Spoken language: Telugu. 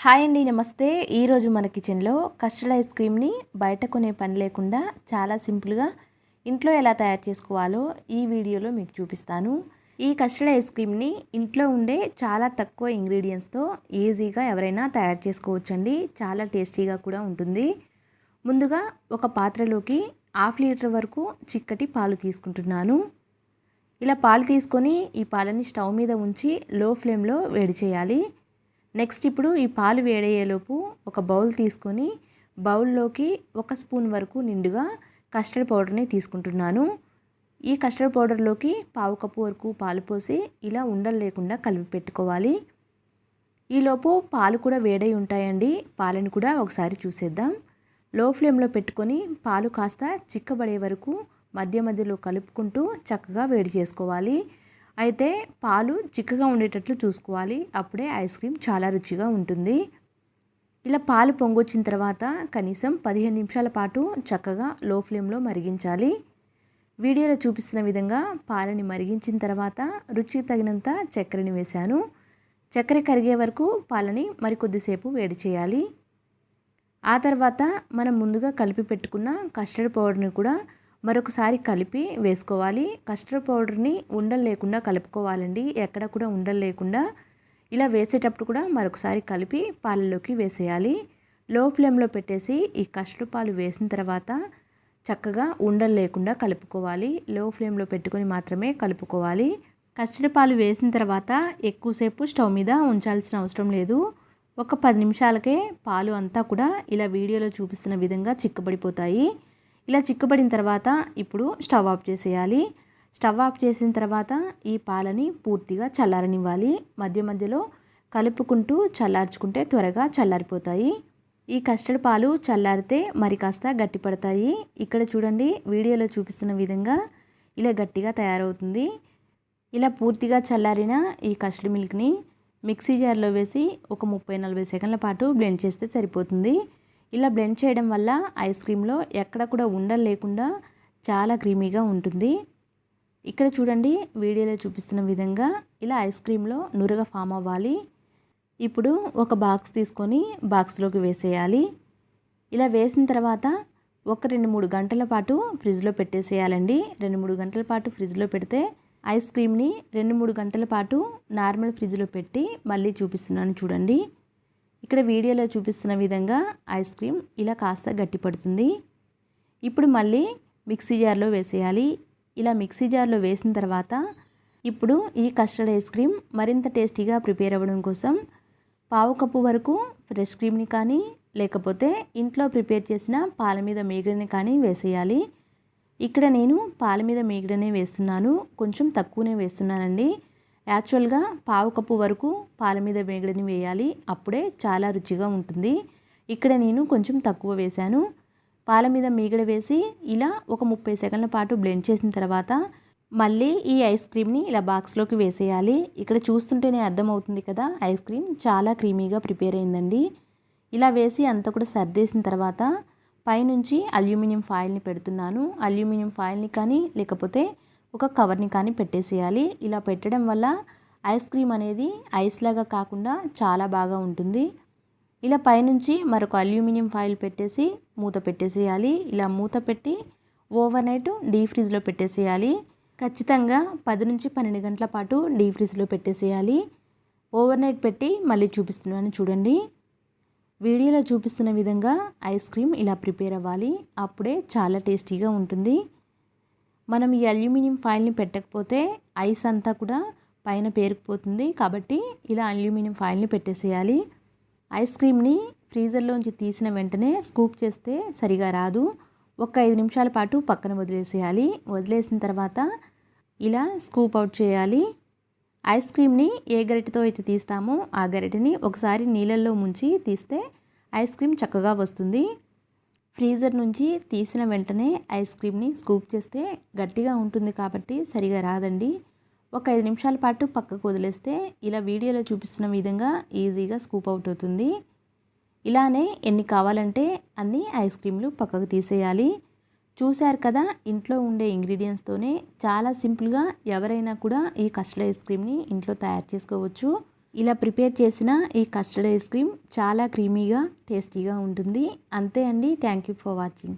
హాయ్ అండి నమస్తే. ఈరోజు మన కిచెన్లో కస్టర్డ్ ఐస్ క్రీమ్ని బయట కొనే పని లేకుండా చాలా సింపుల్గా ఇంట్లో ఎలా తయారు చేసుకోవాలో ఈ వీడియోలో మీకు చూపిస్తాను. ఈ కస్టర్డ్ ఐస్ క్రీమ్ని ఇంట్లో ఉండే చాలా తక్కువ ఇంగ్రీడియంట్స్తో ఈజీగా ఎవరైనా తయారు చేసుకోవచ్చండి. చాలా టేస్టీగా కూడా ఉంటుంది. ముందుగా ఒక పాత్రలోకి హాఫ్ లీటర్ వరకు చిక్కటి పాలు తీసుకుంటున్నాను. ఇలా పాలు తీసుకొని ఈ పాలని స్టవ్ మీద ఉంచి లో ఫ్లేమ్లో వేడి చేయాలి. నెక్స్ట్ ఇప్పుడు ఈ పాలు వేడయ్యేలోపు ఒక బౌల్ తీసుకొని బౌల్లోకి ఒక స్పూన్ వరకు నిండుగా కస్టర్డ్ పౌడర్ని తీసుకుంటున్నాను. ఈ కస్టర్డ్ పౌడర్లోకి పావు కప్పు వరకు పాలు పోసి ఇలా ఉండలు లేకుండా కలిపి పెట్టుకోవాలి. ఈలోపు పాలు కూడా వేడై ఉంటాయండి. పాలను కూడా ఒకసారి చూసేద్దాం. లో ఫ్లేమ్లో పెట్టుకొని పాలు కాస్త చిక్కబడే వరకు మధ్య మధ్యలో కలుపుకుంటూ చక్కగా వేడి చేసుకోవాలి. అయితే పాలు చిక్కగా ఉండేటట్లు చూసుకోవాలి. అప్పుడే ఐస్ క్రీమ్ చాలా రుచిగా ఉంటుంది. ఇలా పాలు పొంగొచ్చిన తర్వాత కనీసం పదిహేను నిమిషాల పాటు చక్కగా లో ఫ్లేమ్లో మరిగించాలి. వీడియోలో చూపిస్తున్న విధంగా పాలని మరిగించిన తర్వాత రుచికి తగినంత చక్కెరని వేశాను. చక్కెర కరిగే వరకు పాలని మరికొద్దిసేపు వేడి చేయాలి. ఆ తర్వాత మనం ముందుగా కలిపి పెట్టుకున్న కస్టర్డ్ పౌడర్ని కూడా మరొకసారి కలిపి వేసుకోవాలి. కస్టర్డ్ పౌడర్ని ఉండలు లేకుండా కలుపుకోవాలండి. ఎక్కడ కూడా ఉండలు లేకుండా. ఇలా వేసేటప్పుడు కూడా మరొకసారి కలిపి పాలలోకి వేసేయాలి. లో ఫ్లేమ్లో పెట్టేసి ఈ కస్టర్డ్ పాలు వేసిన తర్వాత చక్కగా ఉండలు లేకుండా కలుపుకోవాలి. లో ఫ్లేమ్లో పెట్టుకొని మాత్రమే కలుపుకోవాలి. కస్టర్డ్ పాలు వేసిన తర్వాత ఎక్కువసేపు స్టవ్ మీద ఉంచాల్సిన అవసరం లేదు. ఒక పది నిమిషాలకే పాలు అంతా కూడా ఇలా వీడియోలో చూపిస్తున్న విధంగా చిక్కబడిపోతాయి. ఇలా చిక్కుపడిన తర్వాత ఇప్పుడు స్టవ్ ఆఫ్ చేసేయాలి. స్టవ్ ఆఫ్ చేసిన తర్వాత ఈ పాలని పూర్తిగా చల్లారనివ్వాలి. మధ్య మధ్యలో కలుపుకుంటూ చల్లార్చుకుంటే త్వరగా చల్లారిపోతాయి. ఈ కస్టర్డ్ పాలు చల్లారితే మరి కాస్త గట్టిపడతాయి ఇక్కడ చూడండి వీడియోలో చూపిస్తున్న విధంగా ఇలా గట్టిగా తయారవుతుంది. ఇలా పూర్తిగా చల్లారిన ఈ కస్టర్డ్ మిల్క్ని మిక్సీ జార్లో వేసి ఒక ముప్పై నలభై సెకండ్ల పాటు బ్లెండ్ చేస్తే సరిపోతుంది. ఇలా బ్లెండ్ చేయడం వల్ల ఐస్ క్రీమ్లో ఎక్కడ కూడా ఉండలు లేకుండా చాలా క్రీమీగా ఉంటుంది. ఇక్కడ చూడండి వీడియోలో చూపిస్తున్న విధంగా ఇలా ఐస్ క్రీమ్లో నురగ ఫామ్ అవ్వాలి. ఇప్పుడు ఒక బాక్స్ తీసుకొని బాక్స్లోకి వేసేయాలి. ఇలా వేసిన తర్వాత ఒక రెండు మూడు గంటల పాటు ఫ్రిడ్జ్లో పెట్టేసేయాలండి. రెండు మూడు గంటల పాటు ఫ్రిడ్జ్లో పెడితే ఐస్ క్రీమ్ని రెండు మూడు గంటల పాటు నార్మల్ ఫ్రిడ్జ్లో పెట్టి మళ్ళీ చూపిస్తున్నాను చూడండి. ఇక్కడ వీడియోలో చూపిస్తున్న విధంగా ఐస్ క్రీమ్ ఇలా కాస్త గట్టిపడుతుంది ఇప్పుడు మళ్ళీ మిక్సీ జార్లో వేసేయాలి. ఇలా మిక్సీ జార్లో వేసిన తర్వాత ఇప్పుడు ఈ కస్టర్డ్ ఐస్ క్రీమ్ మరింత టేస్టీగా ప్రిపేర్ అవ్వడం కోసం పావు కప్పు వరకు ఫ్రెష్ క్రీమ్ని కానీ లేకపోతే ఇంట్లో ప్రిపేర్ చేసిన పాల మీద మేగడని కానీ వేసేయాలి. ఇక్కడ నేను పాల మీద మేగడనే వేస్తున్నాను. కొంచెం తక్కువనే వేస్తున్నానండి. యాక్చువల్గా పావు కప్పు వరకు పాల మీద వేగడిని వేయాలి. అప్పుడే చాలా రుచిగా ఉంటుంది. ఇక్కడ నేను కొంచెం తక్కువ వేశాను. పాల మీద మీగడ వేసి ఇలా ఒక ముప్పై సెకండ్ల పాటు బ్లెండ్ చేసిన తర్వాత మళ్ళీ ఈ ఐస్ క్రీమ్ని ఇలా బాక్స్లోకి వేసేయాలి. ఇక్కడ చూస్తుంటేనే అర్థమవుతుంది కదా ఐస్ క్రీమ్ చాలా క్రీమీగా ప్రిపేర్ అయిందండి. ఇలా వేసి అంతా కూడా సర్దేసిన తర్వాత పైనుంచి అల్యూమినియం ఫాయిల్ని పెడుతున్నాను. అల్యూమినియం ఫాయిల్ని కానీ లేకపోతే ఒక కవర్ని కానీ పెట్టేసేయాలి. ఇలా పెట్టడం వల్ల ఐస్ క్రీమ్ అనేది ఐస్ లాగా కాకుండా చాలా బాగా ఉంటుంది. ఇలా పైనుంచి మరొక అల్యూమినియం ఫాయిల్ పెట్టేసి మూత పెట్టేసేయాలి. ఇలా మూత పెట్టి ఓవర్ నైట్ డీ ఫ్రిడ్జ్లో పెట్టేసేయాలి. ఖచ్చితంగా పది నుంచి పన్నెండు గంటల పాటు డీ ఫ్రిడ్జ్లో పెట్టేసేయాలి. ఓవర్ నైట్ పెట్టి మళ్ళీ చూపిస్తున్నాను చూడండి. వీడియోలో చూపిస్తున్న విధంగా ఐస్ క్రీమ్ ఇలా ప్రిపేర్ అవ్వాలి. అప్పుడే చాలా టేస్టీగా ఉంటుంది. మనం ఈ అల్యూమినియం ఫాయిల్ని పెట్టకపోతే ఐస్ అంతా కూడా పైన పేరుకుపోతుంది. కాబట్టి ఇలా అల్యూమినియం ఫాయిల్ని పెట్టేసేయాలి. ఐస్ క్రీమ్ని ఫ్రీజర్లోంచి తీసిన వెంటనే స్కూప్ చేస్తే సరిగా రాదు. ఒక ఐదు నిమిషాల పాటు పక్కన వదిలేసేయాలి. వదిలేసిన తర్వాత ఇలా స్కూప్ అవుట్ చేయాలి. ఐస్ క్రీమ్ని ఏ గరిటెతో అయితే తీస్తామో ఆ గరిటెని ఒకసారి నీళ్ళల్లో ముంచి తీస్తే ఐస్ క్రీమ్ చక్కగా వస్తుంది. ఫ్రీజర్ నుంచి తీసిన వెంటనే ఐస్ క్రీమ్ని స్కూప్ చేస్తే గట్టిగా ఉంటుంది కాబట్టి సరిగా రాదండి. ఒక ఐదు నిమిషాల పాటు పక్కకు వదిలేస్తే ఇలా వీడియోలో చూపిస్తున్న విధంగా ఈజీగా స్కూప్ అవుట్ అవుతుంది. ఇలానే ఎన్ని కావాలంటే అన్ని ఐస్ క్రీమ్లు పక్కకు తీసేయాలి. చూశారు కదా ఇంట్లో ఉండే ఇంగ్రీడియంట్స్తోనే చాలా సింపుల్గా ఎవరైనా కూడా ఈ కస్టర్డ్ ఐస్ క్రీమ్ని ఇంట్లో తయారు చేసుకోవచ్చు. ఇలా ప్రిపేర్ చేసిన ఈ కస్టర్డ్ ఐస్ క్రీమ్ చాలా క్రీమీగా టేస్టీగా ఉంటుంది. అంతే అండి. Thank you for watching.